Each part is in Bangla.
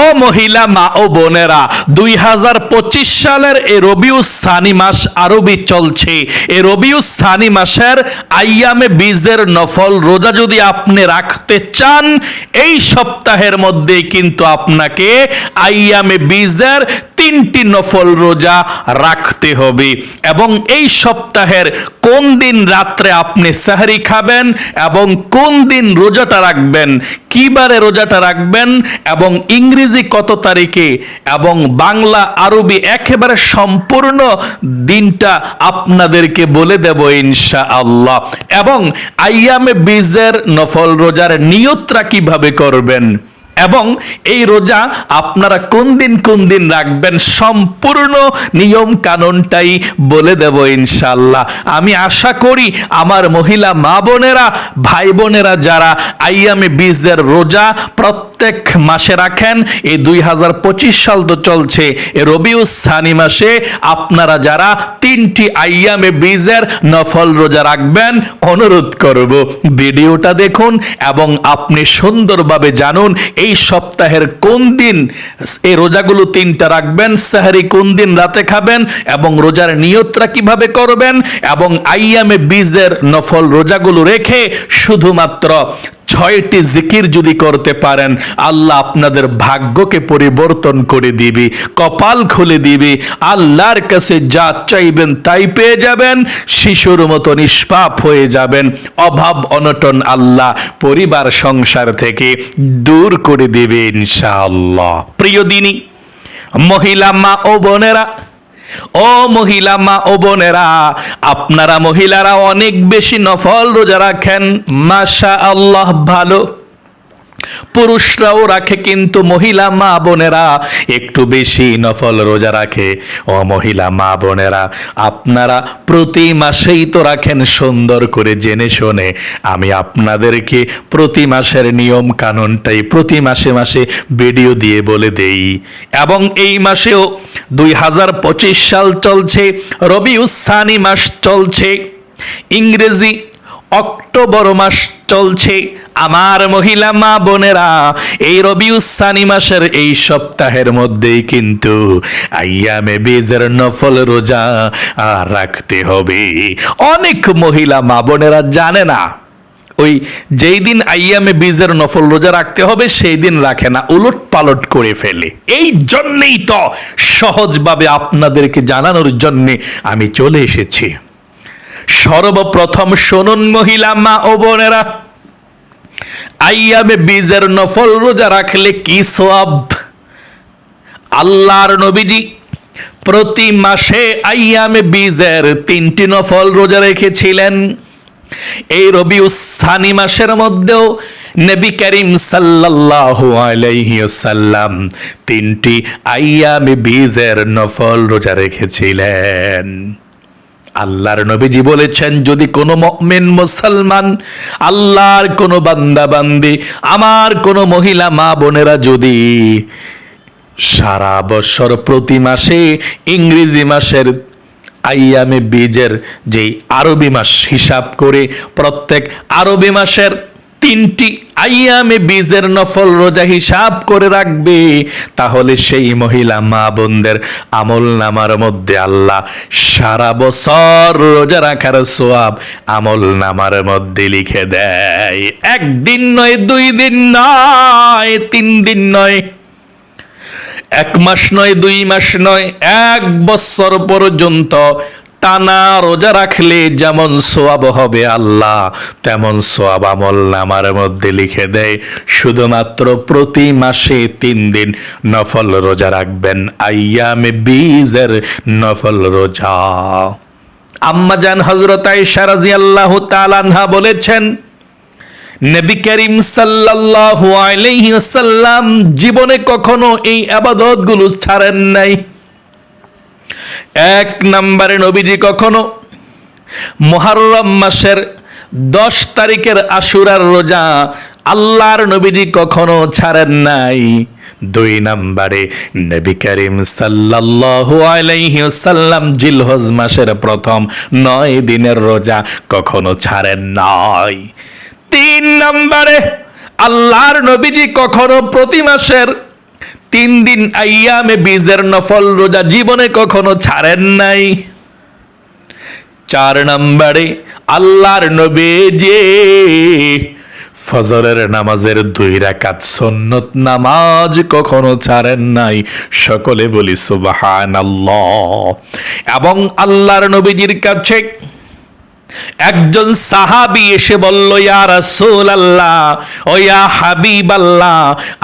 ও মহিলা মা ও বোনেরা দুই হাজার পঁচিশ সালের এ রবিউস সানি মাস আরবি চলছে। এ রবিউস সানি মাসের আইয়ামে বীজের নফল রোজা যদি আপনি রাখতে চান, এই সপ্তাহের মধ্যে কিন্তু আপনাকে আইয়ামে বীজের তিনটি নফল রোজা রাখতে হবে। এবং এই সপ্তাহের কোন দিন রাত্রে আপনি সাহারি খাবেন এবং কোন দিন রোজাটা রাখবেন কিবারে রোজাটা রাখবেন এবং ইংরেজি কত তারিখে এবং বাংলা আরবি একেবারে সম্পূর্ণ দিনটা আপনাদেরকে বলে দেব ইনশা আল্লাহ এবং আইয়ামে বীজের নফল রোজার নিয়তরা কীভাবে করবেন? এবং এই রোজা আপনারা কোন দিন কোন দিন রাখবেন? সম্পূর্ণ নিয়ম কানুনটাই বলে দেব ইনশাল্লাহ আমি আশা করি আমার মহিলা মা বোনেরা, ভাই বোনেরা যারা আইয়ামে বীজের রোজা প্রত্যেক মাসে রাখেন। এই দুই হাজার পঁচিশ সাল তো চলছে। এ রবিউস সানি মাসে আপনারা যারা তিনটি আইয়ামে বীজের নফল রোজা রাখবেন, অনুরোধ করব ভিডিওটা দেখুন এবং আপনি সুন্দরভাবে জানুন এই সপ্তাহের কোন দিন এই রোজাগুলো তিনটা রাখবেন, সাহারি কোন দিন রাতে খাবেন এবং রোজার নিয়তরা কীভাবে করবেন এবং আইয়ামে বীজের নফল রোজাগুলো রেখে শুধুমাত্র ছয়টি জিকির যদি করতে পারেন, আল্লাহ আপনাদের ভাগ্যকে পরিবর্তন করে দিবি, কপাল খুলে দিবি, আল্লাহর কাছে যা চাইবেন তাই পেয়ে যাবেন, শিশুর মতো নিষ্পাপ হয়ে যাবেন, অভাব অনটন আল্লাহ পরিবার সংসার থেকে দূর করে দিবে ইনশাআল্লাহ। প্রিয় দিনী, মহিলা মা ও বোনেরা ও মহিলা মা ও বোনেরা, আপনারা মহিলারা অনেক বেশি নফল রোজা রাখেন। মাশা আল্লাহ ভালো। পুরুষরাও রাখে কিন্তু মহিলা মা বোনেরা একটু বেশি নফল রোজা রাখে। ও মহিলা মা বোনেরা, আপনারা প্রতি মাসেই তো রাখেন সুন্দর করে জেনে শুনে। আমি আপনাদেরকে প্রতি মাসের নিয়ম কানুনটাই প্রতি মাসে মাসে ভিডিও দিয়ে বলে দেই। এবং এই মাসেও দুই হাজার পঁচিশ সাল চলছে রবি উসানি মাস চলছে, ইংরেজি অক্টোবর মাস চলছে আমার মহিলা মা বোনেরা, এই রবিউসানি মাসের এই সপ্তাহের মধ্যেই কিন্তু আইয়ামে বীজের নফল রোজা রাখতে হবে। অনেক মহিলা মা বোনেরা জানে না, ওই যেই দিন আইয়ামে বীজের নফল রোজা রাখতে হবে, সেই দিন রাখে না, উলট পালট করে ফেলে। এই জন্যেই তো সহজভাবে আপনাদেরকে জানানোর জন্যে আমি চলে এসেছি। সর্বপ্রথম শুনুন মহিলা মা ও বোনেরা। আইয়ামে বীজের নফল রোজা রাখলে কি সব আল্লাহর নবীজি প্রতি মাসে আইয়ামে বীজের তিনটি নফল রোজা রেখেছিলেন। এই রবি উসানি মাসের মধ্যেও নবী করিম সাল্লাল্লাহু আলাইহি ওয়াসাল্লাম তিনটি আইয়ামে বীজের নফল রোজা রেখেছিলেন। আল্লাহর নবীজি বলেছেন, যদি কোনো মমিন মুসলমান আল্লাহর কোনো বান্দা বান্দি আমার কোনো মহিলা মা বোনেরা যদি সারা বছর প্রতি মাসে ইংরেজি মাসের আইয়ামে বীজের যেই আরবি মাস হিসাব করে প্রত্যেক আরবি মাসের তিনটি আইয়ামে বীজের নফল রোজা হিসাব করে রাখবে। তাহলে সেই মহিলা মা বোনদের আমল নামার মধ্যে আল্লাহ সারা বছর রোজা রাখার সোয়াব আমল নামার মধ্যে লিখে দেয়। একদিন নয়, দুই দিন নয়, তিন দিন নয়, এক মাস নয়, দুই মাস নয়, এক বছর পর্যন্ত টানা রোজা রাখলে যেমন সোয়াব হবে আল্লাহ, তেমন সোয়াব আমল নামার মধ্যে লিখে দেয়, শুধুমাত্র প্রতি মাসে তিন দিন নফল রোজা রাখবেন। আইয়ামে বীজের নফল রোজা। আম্মাজান হজরত আয়েশা রাদিয়াল্লাহু তাআলা আনহা বলেছেন, নবী করিম সাল্লাল্লাহু আলাইহি ওয়াসাল্লাম জীবনে কখনো এই আবাদতগুলো ছাড়েন নাই। এক নম্বরে নবীজি কখনো মুহররম মাসের দশ তারিখের আশুরার রোজা আল্লাহর নবীজি কখনো ছাড়েন নাই। দুই নম্বরে নবী করিম সাল্লাল্লাহু জিলহজ মাসের প্রথম নয় দিনের রোজা কখনো ছাড়েন নাই। তিন নম্বরে আল্লাহর নবীজি কখনো প্রতি মাসের তিন দিন আইয়ামে বীজের নফল রোজা জীবনে কখনো ছাড়েন নাই। চার নম্বরে আল্লাহর নবী যে ফজরের নামাজের দুই রাকাত সন্নত নামাজ কখনো ছাড়েন নাই। সকলে বলি সুবাহান এবং আল্লাহর নবীজির কাছে একজন সাহাবি এসে বলল, ইয়া রাসূল আল্লাহ ও ইয়া হাবিব আল্লাহ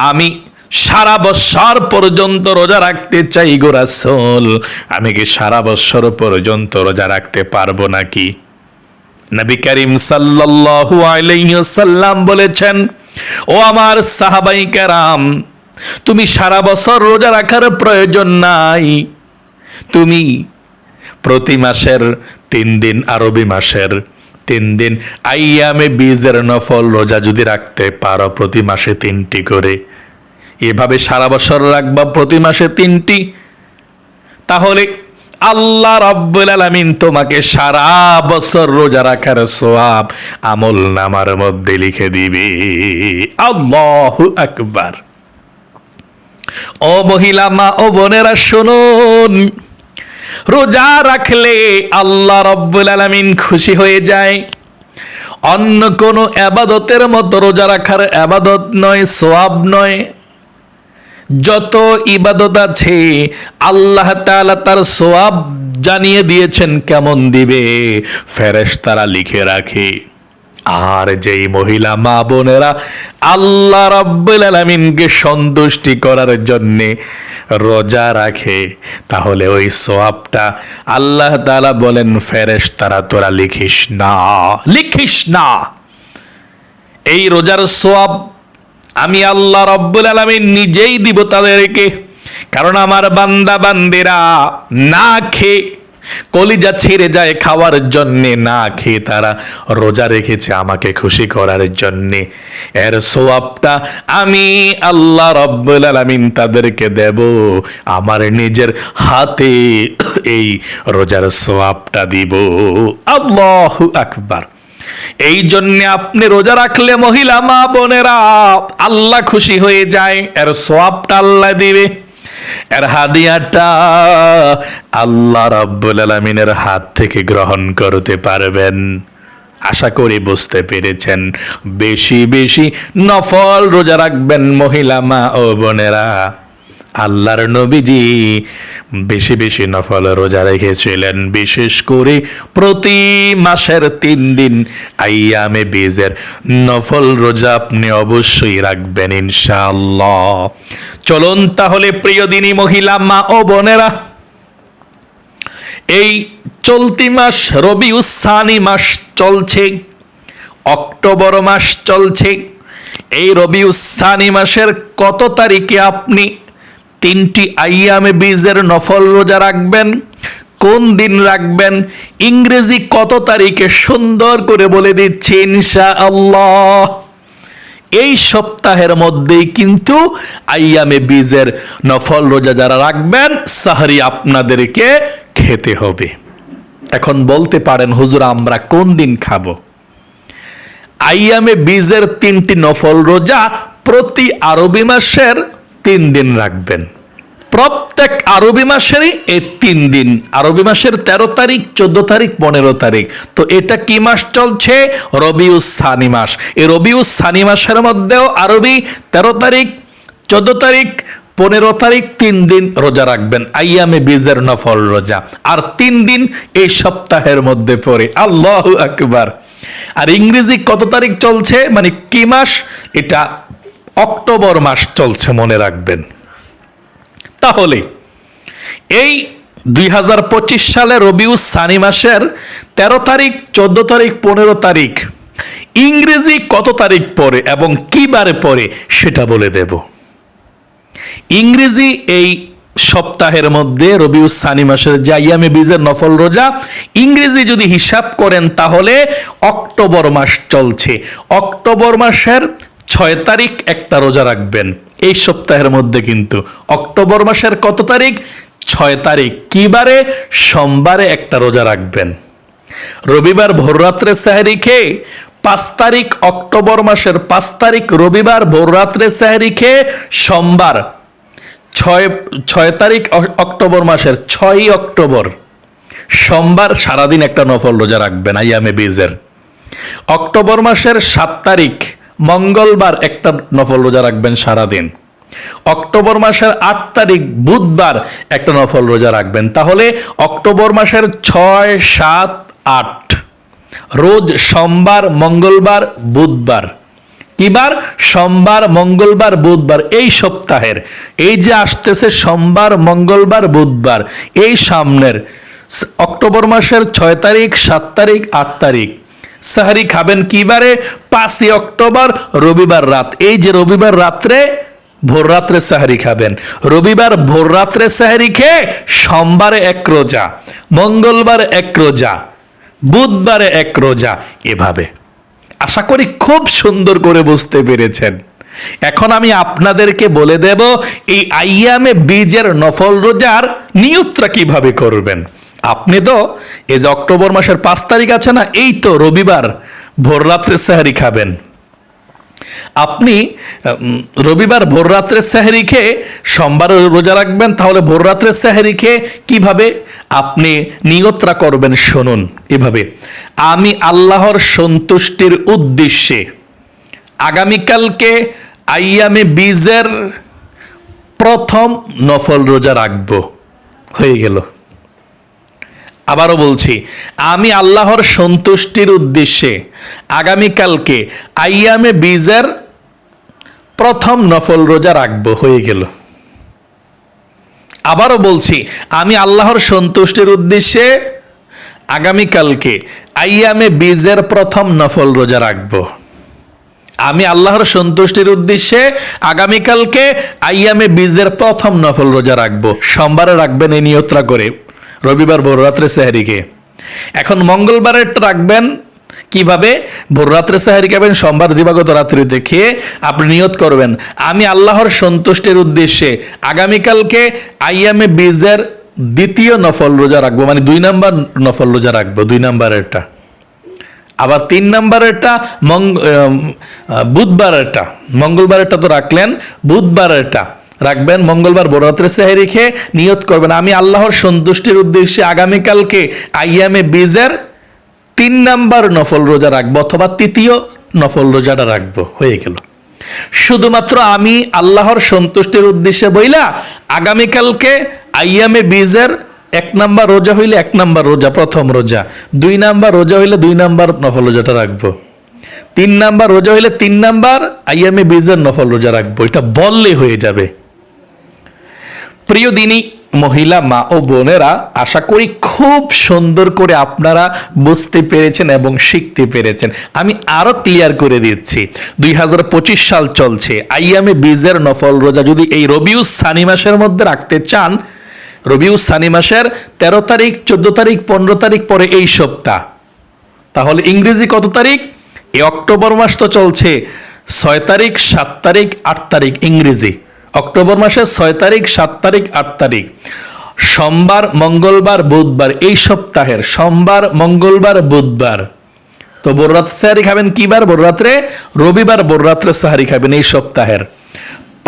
আমি সারা বছর পর্যন্ত রোজা রাখতে চাই গো রাসূল। আমি কি সারা বছর পর্যন্ত রোজা রাখতে পারব নাকি? নবী করিম সাল্লাল্লাহু আলাইহি ওয়াসাল্লাম বলেছেন, ও আমার সাহাবাই কেরাম, তুমি সারা বছর রোজা রাখার প্রয়োজন নাই। তুমি প্রতি মাসের তিন দিন আরবি মাসের তিন দিন আইয়ামে বীজের নফল রোজা যদি রাখতে পারো প্রতি মাসে তিনটি করে এভাবে সারা বছর রাখবা, প্রতি মাসে তিনটি। তাহলে আল্লাহ রব্বুল আলামিন তোমাকে সারা বছর রোজা রাখার সোয়াব আমল নামার মধ্যে লিখে দিবে। আল্লাহু আকবার। ও মহিলা মা, ও বোনেরা, শুনুন। রোজা রাখলে আল্লাহ রব্বুল আলামিন খুশি হয়ে যায়। অন্য কোনো আবাদতের মতো রোজা রাখার আবাদত নয় সোয়াব নয়। যত ইবাদত আছে, আল্লাহ তাআলা তার সোয়াব জানিয়ে দিয়েছেন কেমন দিবে ফেরেশ তারা লিখে রাখে। আর যেই মহিলা মা বোনেরা আল্লাহ রাব্বুল আলামিনকে সন্তুষ্টি করার জন্যে রোজা রাখে, তাহলে ওই সোয়াবটা আল্লাহ তাআলা বলেন ফেরেশ তারা তোরা লিখিস না লিখিস না। এই রোজার সোয়াব আমি আল্লাহ রব্বুল আলমিন নিজেই দিব তাদেরকে। কারণ আমার বান্দা বান্দিরা না খেয়ে কলিজা ছিঁড়ে যায় খাওয়ার জন্যে, না খেয়ে তারা রোজা রেখেছে আমাকে খুশি করার জন্যে। এর সোয়াবটা আমি আল্লাহ রব্বুল আলমিন তাদেরকে দেব। আমার নিজের হাতে এই রোজার সোয়াবটা দিব। আল্লাহ আকবার। এই জন্য আপনি রোজা রাখলে মহিলা মা বোনেরা আল্লাহ খুশি হয়ে যায়, এর সোয়াবটা আল্লাহ দিবে। এর হাদিয়াটা আল্লাহ রাব্বুল আলামিনের হাত থেকে গ্রহণ করতে পারবেন। আশা করি বুঝতে পেরেছেন। বেশি বেশি নফল রোজা রাখবেন মহিলা মা ও বোনেরা। আল্লাহর নবীজি বেশি বেশি নফল রোজা রেখেছিলেন। বিশেষ করে প্রতি মাসের তিন দিন আইয়ামে বীজের নফল রোজা আপনি অবশ্যই রাখবেন ইনশাআল্লাহ। চলুন তাহলে প্রিয় দিনী মহিলা, মা ও বোনেরা, এই চলতি মাস রবি উসানি মাস চলছে, অক্টোবর মাস চলছে। এই রবি উসানি মাসের কত তারিখে আপনি তিনটি আইয়ামে বীজের নফল রোজা রাখবেন। কোন দিন রাখবেন? ইংরেজি কত তারিখে সুন্দর করে বলে দিচ্ছি ইনশা আল্লাহ এই সপ্তাহের মধ্যেই কিন্তু আইয়ামে বীজের নফল রোজা যারা রাখবেন, সাহারি আপনাদেরকে খেতে হবে। এখন বলতে পারেন, হুজুর, আমরা কোন দিন খাব? আইয়ামে বীজের তিনটি নফল রোজা প্রতি আরবি মাসের তিন দিন রাখবেন। প্রত্যেক আরবি মাসেরই এই তিন দিন। আরবি মাসের তেরো তারিখ, চোদ্দ তারিখ, পনেরো তারিখ। তো এটা কি মাস চলছে? রবিউস সানি মাস। এই রবিউস সানি মাসের মধ্যেও আরবি তেরো তারিখ, চোদ্দ তারিখ, পনেরো তারিখ, তিন দিন রোজা রাখবেন। আইয়ামে বীজের নফল রোজা। আর তিন দিন এই সপ্তাহের মধ্যে পড়ে। আল্লাহ আকবার। আর ইংরেজি কত তারিখ চলছে? মানে কি মাস? এটা অক্টোবর মাস চলছে, মনে রাখবেন। তাহলে এই দুই হাজার পঁচিশ সালে রবিউস সানি মাসের তেরো তারিখ, চোদ্দ তারিখ, পনেরো তারিখ ইংরেজি কত তারিখ পরে এবং কি বারে পরে সেটা বলে দেব। ইংরেজি এই সপ্তাহের মধ্যে রবিউস সানি মাসের যে আইয়ামে বীজের নফল রোজা, ইংরেজি যদি হিসাব করেন তাহলে অক্টোবর মাস চলছে। অক্টোবর মাসের ছয় তারিখ একটা রোজা রাখবেন। এই সপ্তাহের মধ্যে কিন্তু অক্টোবর মাসের কত তারিখ? ছয় তারিখ। কি বারে? সোমবারে একটা রোজা রাখবেন। রবিবার ভোররাত্রে সাহারি খেয়ে পাঁচ তারিখ অক্টোবর মাসের পাঁচ তারিখ রবিবার ভোররাত্রে সাহারি খেয়ে সোমবার ছয় ছয় তারিখ অক্টোবর মাসের ছয়ই অক্টোবর সোমবার সারাদিন একটা নফল রোজা রাখবেন আইয়ামে বীজের। অক্টোবর মাসের সাত তারিখ মঙ্গলবার একটা নফল রোজা রাখবেন সারাদিন। অক্টোবর মাসের আট তারিখ, বুধবার একটা নফল রোজা রাখবেন। তাহলে অক্টোবর মাসের ছয়, সাত, আট। রোজ সোমবার, মঙ্গলবার, বুধবার। কিবার? সোমবার, মঙ্গলবার, বুধবার, এই সপ্তাহের। এই যে আসতেছে সোমবার, মঙ্গলবার, বুধবার, এই সামনের। অক্টোবর মাসের ছয় তারিখ, সাত তারিখ, আট তারিখ। সাহারি খাবেন কিবারে পাঁচই অক্টোবর, রবিবার রাত। এই যে রবিবার রাত্রে, ভোর রাত্রে সাহারি খাবেন। রবিবার ভোর রাত্রে সাহারি খেয়ে সোমবারে এক রোজা, মঙ্গলবার এক রোজা, বুধবারে এক রোজা, এভাবে। আশা করি খুব সুন্দর করে বুঝতে পেরেছেন। এখন আমি আপনাদেরকে বলে দেব, এই আইয়ামে বীজের নফল রোজার নিয়তটা কীভাবে করবেন। আপনি তো এই যে অক্টোবর মাসের পাঁচ তারিখ আছে না, এই তো রবিবার, ভোর রাত্রে সাহারি খাবেন। আপনি রবিবার ভোর রাত্রে সাহেরি খেয়ে সোমবার রোজা রাখবেন, তাহলে ভোর রাত্রে সাহেরি খেয়ে কীভাবে আপনি নিয়তরা করবেন শুনুন এভাবে। আমি আল্লাহর সন্তুষ্টির উদ্দেশ্যে আগামীকালকে আইয়ামে বীজের প্রথম নফল রোজা রাখব। হয়ে গেল। আবারও বলছি, আমি আল্লাহর সন্তুষ্টির উদ্দেশ্যে আগামীকালকে আইয়ামে বীজের প্রথম নফল রোজা রাখব হয়ে গেল। আবারও বলছি, আমি আল্লাহর সন্তুষ্টির উদ্দেশ্যে আগামীকালকে আইয়ামে বীজের প্রথম নফল রোজা রাখব। আমি আল্লাহর সন্তুষ্টির উদ্দেশ্যে আগামীকালকে আইয়ামে বীজের প্রথম নফল রোজা রাখব। সোমবারে রাখবেন এই নিয়ত্রা করে। রবিবার ভোর রাত্রে সেহারিকে। এখন মঙ্গলবারের রাখবেন, কীভাবে? ভোর রাত্রে সেহারি খাবেন, সোমবার দিবাগত রাত্রি দেখে আপনি নিয়ত করবেন। আমি আল্লাহর সন্তুষ্টির উদ্দেশ্যে আগামীকালকে আইয়ামে বীজের দ্বিতীয় নফল রোজা রাখব মানে দুই নাম্বার নফল রোজা রাখব, দুই নাম্বারেরটা। আবার তিন নাম্বারেরটা মঙ্গ বুধবারেরটা। মঙ্গলবারেরটা তো রাখলেন, বুধবারেরটা। রাখবেন। মঙ্গলবার বড়রাত্রে সাহে রেখে নিয়ত করবেন। আমি আল্লাহর সন্তুষ্টির উদ্দেশ্যে আগামীকালকে আইয়ামে বীজের তিন নাম্বার নফল রোজা রাখব অথবা তৃতীয় নফল রোজাটা রাখব। হয়ে গেল। শুধুমাত্র আমি আল্লাহর সন্তুষ্টির উদ্দেশ্যে বইলা আগামীকালকে আইয়ামে বীজের এক নাম্বার রোজা হইলে এক নাম্বার রোজা, প্রথম রোজা। দুই নাম্বার রোজা হইলে দুই নাম্বার নফল রোজাটা রাখব। তিন নাম্বার রোজা হইলে তিন নাম্বার আইয়ামে বীজের নফল রোজা রাখব। এটা বললে হয়ে যাবে। প্রিয় দিনী, মহিলা মা ও বোনেরা, আশা করি খুব সুন্দর করে আপনারা বুঝতে পেরেছেন এবং শিখতে পেরেছেন। আমি আরও ক্লিয়ার করে দিচ্ছি। দুই হাজার পঁচিশ সাল চলছে। আইয়ামে বীজের নফল রোজা যদি এই রবিউস সানি মাসের মধ্যে রাখতে চান, রবিউস সানি মাসের তেরো তারিখ, চোদ্দ তারিখ, পনেরো তারিখ পরে এই সপ্তাহ। তাহলে ইংরেজি কত তারিখ? এই অক্টোবর মাস তো চলছে। ছয় তারিখ, সাত তারিখ, আট তারিখ ইংরেজি। অক্টোবর মাসের ছয় তারিখ, সাত তারিখ, আট তারিখ। সোমবার, মঙ্গলবার, বুধবার, এই সপ্তাহের সোমবার, মঙ্গলবার, বুধবার। তো বোররাত সাহারি খাবেন কিবার? বোররাত্রে রবিবার বোররাত্রে সাহারি খাবেন এই সপ্তাহের।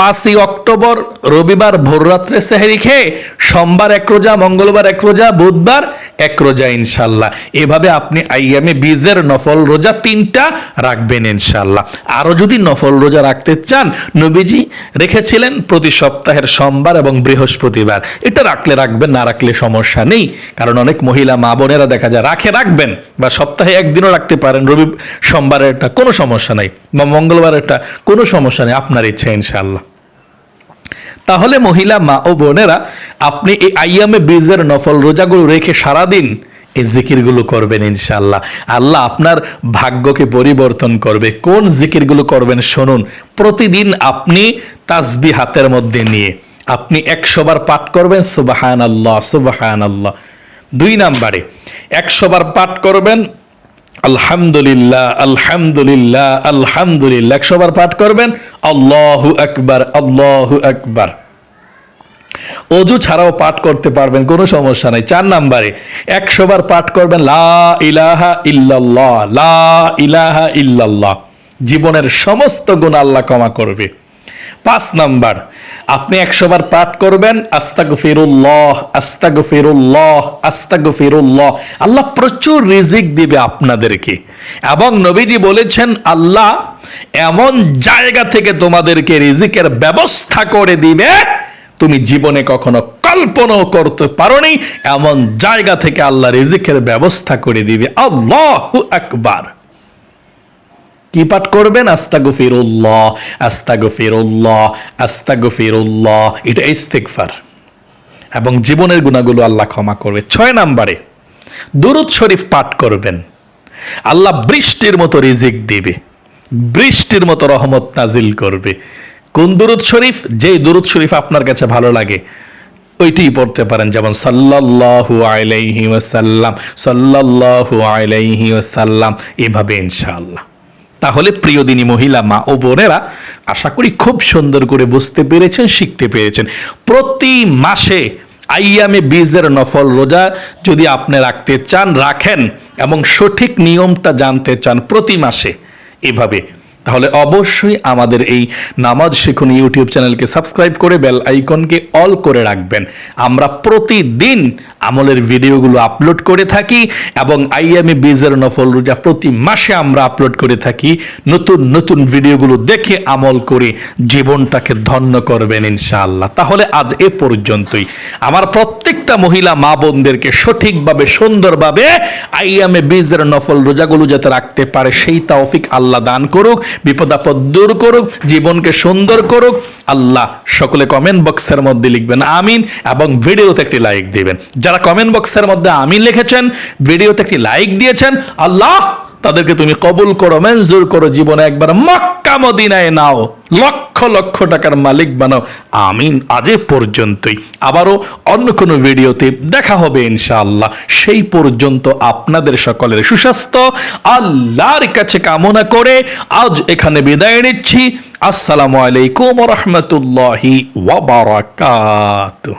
পাঁচই অক্টোবর, রবিবার ভোররাত্রে সেহেরি খেয়ে, সোমবার এক রোজা, মঙ্গলবার এক রোজা, বুধবার এক রোজা ইনশাল্লাহ। এভাবে আপনি আইয়ামে বীজের নফল রোজা তিনটা রাখবেন ইনশাল্লাহ। আরও যদি নফল রোজা রাখতে চান, নবীজি রেখেছিলেন প্রতি সপ্তাহের সোমবার এবং বৃহস্পতিবার। এটা রাখলে রাখবেন, না রাখলে সমস্যা নেই। কারণ অনেক মহিলা মা বোনেরা দেখা যায়, রাখে, রাখবেন বা সপ্তাহে একদিনও রাখতে পারেন। রবি, সোমবারেরটা কোনো সমস্যা নাই বা মঙ্গলবারেরটা কোনো সমস্যা নেই, আপনার ইচ্ছা ইনশাল্লাহ। তাহলে মহিলা মা ও বোনেরা, আপনি এই আইয়ামে বীজের নফল রোজাগুলো রেখে সারাদিন এই জিকিরগুলো করবেন ইনশাল্লাহ আল্লাহ আপনার ভাগ্যকে পরিবর্তন করবে। কোন জিকিরগুলো করবেন শুনুন। প্রতিদিন আপনি তাজবি হাতের মধ্যে নিয়ে আপনি একশো বার পাঠ করবেন সুবাহান আল্লাহ সুবাহান আল্লাহ দুই নাম্বারে, একশো বার পাঠ করবেন আলহামদুলিল্লাহ আলহামদুলিল্লাহ আলহামদুলিল্লাহ। একশো বার পাঠ করবেন, আল্লাহু আকবার আল্লাহু আকবার। অজু ছাড়াও পাঠ করতে পারবেন, কোনো সমস্যা নাই। চার নাম্বারে একশো বার পাঠ করবেন, লা ইলাহা ইল্লাল্লাহ, লা ইলাহা ইল্লাল্লাহ। জীবনের সমস্ত গুণ আল্লাহ ক্ষমা করবে। পাঁচ নাম্বার, আপনি একশো বার পাঠ করবেন আস্তাগ ফিরুল্লাহ আস্তাগ ফিরুল্লাহ আস্তাগ ফিরুল্লাহ আল্লাহ প্রচুর রিজিক দিবে আপনাদেরকে। এবং নবীজি বলেছেন, আল্লাহ এমন জায়গা থেকে তোমাদেরকে রিজিকের ব্যবস্থা করে দিবে, তুমি জীবনে কখনো কল্পনাও করতে পারোনি, এমন জায়গা থেকে আল্লাহ রিজিকের ব্যবস্থা করে দিবে। আল্লাহু আকবার। কি পাঠ করবেন? আস্তাগো ফিরুল্লাহ আস্তাগো ফিরুল্লাহ আস্তাগো ফিরুল্লাহ এটা ইস্তেকফার এবং জীবনের গুণাগুলো আল্লাহ ক্ষমা করবে। ছয় নাম্বারে, দুরুদ শরীফ পাঠ করবেন। আল্লাহ বৃষ্টির মতো রিজিক দিবে। বৃষ্টির মতো রহমত নাজিল করবে। কোন দুরুদ শরীফ? যেই দুরুদ শরীফ আপনার কাছে ভালো লাগে ওইটি পড়তে পারেন। যেমন, সাল্লাল্লাহু আলাইহি ওয়াসাল্লাম, সাল্লাল্লাহু আলাইহি ওয়াসাল্লাম। এভাবে ইনশাআল্লাহ। তাহলে প্রিয়দিনী মহিলা মা ও বোনেরা আশা করি খুব সুন্দর করে বুঝতে পেরেছেন, শিখতে পেরেছেন। প্রতি মাসে আইয়ামে বীজের নফল রোজা যদি আপনি রাখতে চান, রাখেন এবং সঠিক নিয়মটা জানতে চান প্রতি মাসে এভাবে। তাহলে অবশ্যই আমাদের এই নামাজ শিখুন ইউটিউব চ্যানেলকে সাবস্ক্রাইব করে বেল আইকনকে অল করে রাখবেন। আমরা প্রতিদিন আমলের ভিডিওগুলো আপলোড করে থাকি এবং আইএমএ বিজের নফল রোজা প্রতি মাসে আমরা আপলোড করে থাকি। নতুন নতুন ভিডিওগুলো দেখে আমল করে জীবনটাকে ধন্য করবেন ইনশাআল্লাহ। তাহলে আজ এ পর্যন্তই। আমার প্রত্যেকটা মহিলা মা বোনদেরকে সঠিকভাবে, সুন্দরভাবে আইএমএ বিজের নফল রোজাগুলো যাতে রাখতে পারে, সেই তাওফিক আল্লাহ দান করুক। বিপদ আপদ দূর করুক, জীবনকে সুন্দর করুক। আল্লাহ সকলে কমেন্ট বক্সের মধ্যে লিখবেন, আমিন, এবং ভিডিওতে একটি লাইক দিবেন। যারা কমেন্ট বক্সের মধ্যে আমিন লিখেছেন ভিডিওতে একটি লাইক দিয়েছেন, আল্লাহ তাদেরকে তুমি কবুল করো, মঞ্জুর করো জীবনে একবার মক্কা মদিনায় নাও, লক্ষ লক্ষ টাকার মালিক বানাও। আমিন, আজে পর্যন্তই। আবারও অন্য কোনো ভিডিওতে দেখা হবে ইনশাআল্লাহ। সেই পর্যন্ত আপনাদের সকলের সুস্বাস্থ্য, আল্লাহর কাছে কামনা করে আজ এখানে বিদায় নিচ্ছি। আসসালামু আলাইকুম রহমতুল্লাহি ওয়াবারাকাতুহ